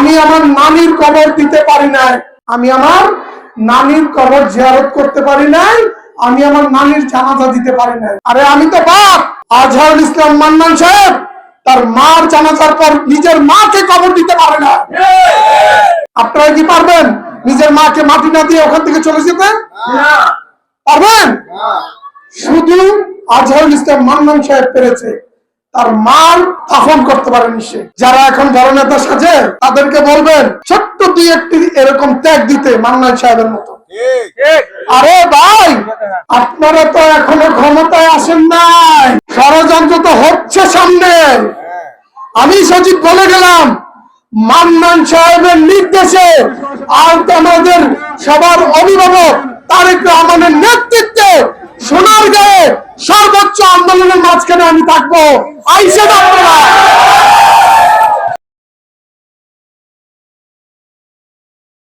আমি আমার নানির কবর দিতে পারি নাই। আমি আমার নানির কবর জিয়ারত করতে পারি নাই। আমি আমার নানির জানাজা দিতে পারি নাই। আরে আমি তো বাপ! আজহারুল ইসলাম মান্নান সাহেব তার মার জানাজার পর নিজের মাকে কবর দিতে পারে না আপনারা কি পারবেন নিজের মাকে মাটি না দিয়ে ওখান থেকে চলে যেতে? পারবেন? শুধু আজহারুল ইসলাম মান্নান সাহেব পেরেছে। তার মার দাফন করতে পারেনি সে। যারা এখন বড় নেতা সাজে, তাদেরকে বলবেন, ছোট্ট দুই একটি এরকম ত্যাগ দিতে মান্নান সাহেবের মতো। আরে ভাই, আপনারা তো এখনও ক্ষমতায় আসেন নাই। ষড়যন্ত্র তো হচ্ছে সামনে। আমি সচিব বলে গেলাম, মান্নান সাহেবের নির্দেশে আর আমাদের সবার অভিভাবক তারেক রহমানের নেতৃত্বে সোনার গায়ে সর্বোচ্চ আন্দোলনের মাঝখানে আমি থাকব। আপনারা